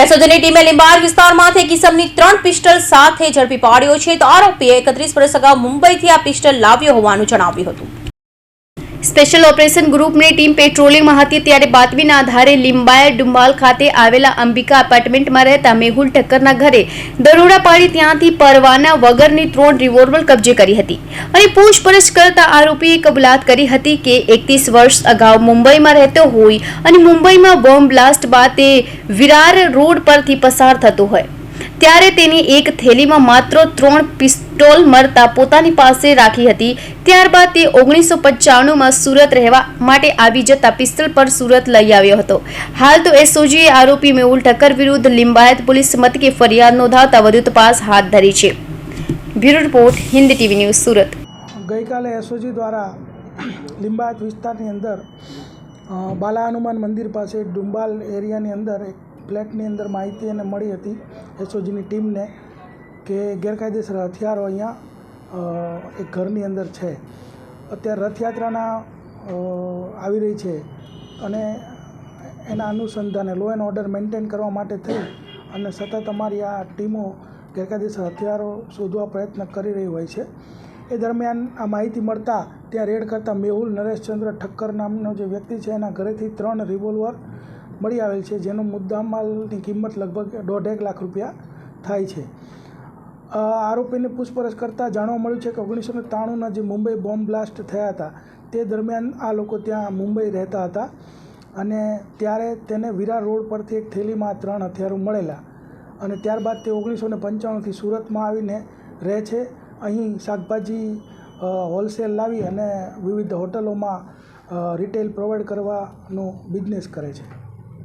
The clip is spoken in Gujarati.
એસઓજીની ટીમે લીંબાડ વિસ્તારમાંથી એક કિસમની ત્રણ પિસ્ટલ સાથે ઝડપી પાડ્યો છે. તો આરોપીએ એકત્રીસ વર્ષ અગાઉ મુંબઈથી આ પિસ્ટલ લાવ્યો હોવાનું જણાવ્યું હતું. સ્પેશિયલ ઓપરેશન ગ્રુપની ટીમ પેટ્રોલિંગમાં હતી ત્યારે બાતમીના આધારે લીંબાયર ડુંબાલ ખાતે આવેલા અંબિકા એપાર્ટમેન્ટમાં રહેતા મેહુલ ઠક્કરના ઘરે દરોડા પાડી ત્યાંથી પરવાના વગરની ત્રણ રિવોલ્વર કબજે કરી હતી અને પૂછપરછ કરતા આરોપીએ કબૂલાત કરી હતી કે એકત્રીસ વર્ષ અગાઉ મુંબઈમાં રહેતો હોય અને મુંબઈમાં બોમ્બ બ્લાસ્ટ બાદ તે વિરાર રોડ પરથી પસાર થતો હોય. ત્યારે તેની એક થેલીમાં માત્ર ત્રણ પિસ્તોલ મળતા પોતાની પાસે રાખી હતી. ત્યારબાદ તે ઓગણીસો પંચાણુંમાં સુરત રહેવા માટે આવી જતા પિસ્તલ પર સુરત લઈ આવ્યો હતો. હાલ તો એસઓજીએ આરોપી મેહુલ ઠક્કર વિરુદ્ધ લિંબાયત પોલીસ મથકે ફરિયાદ નોંધાવતા વધુ તપાસ હાથ ધરી છે. Bureau report, Hindi TV news Surat. ગઈકાલે એસઓજી દ્વારા લિંબાયત વિસ્તારની અંદર બાલા હનુમાન મંદિર પાસે ડુંબાલ એરિયાની અંદર એક ફ્લેટની અંદર માહિતી એને મળી હતી એસઓજીની ટીમને કે ગેરકાયદેસર હથિયારો અહીંયા એક ઘરની અંદર છે. અત્યારે રથયાત્રાના આવી રહી છે અને એના અનુસંધાને લો એન્ડ ઓર્ડર મેન્ટેન કરવા માટે થઈ અને સતત અમારી આ ટીમો ગેરકાયદેસર હથિયારો શોધવા પ્રયત્ન કરી રહી હોય છે. એ દરમિયાન આ માહિતી મળતા ત્યાં રેડ કરતાં મેહુલ, નરેશચંદ્ર ઠક્કર નામનો જે વ્યક્તિ છે એના ઘરેથી ત્રણ રિવોલ્વર મળી આવેલ છે, જેનો મુદ્દામાલની કિંમત લગભગ દોઢેક લાખ રૂપિયા થાય છે. આરોપીને પૂછપરછ કરતાં જાણવા મળ્યું છે કે ઓગણીસો ને ત્રાણુંના જે મુંબઈ બોમ્બ બ્લાસ્ટ થયા હતા, તે દરમિયાન આ લોકો ત્યાં મુંબઈ રહેતા હતા અને ત્યારે તેને વિરાર રોડ પરથી એક થેલીમાં ત્રણ હથિયારો મળેલા અને ત્યારબાદ તે ઓગણીસો ને પંચાણુંથી સુરતમાં આવીને રહે છે. અહીં શાકભાજી હોલસેલ લાવી અને વિવિધ હોટલોમાં રિટેલ પ્રોવાઈડ કરવાનો બિઝનેસ કરે છે.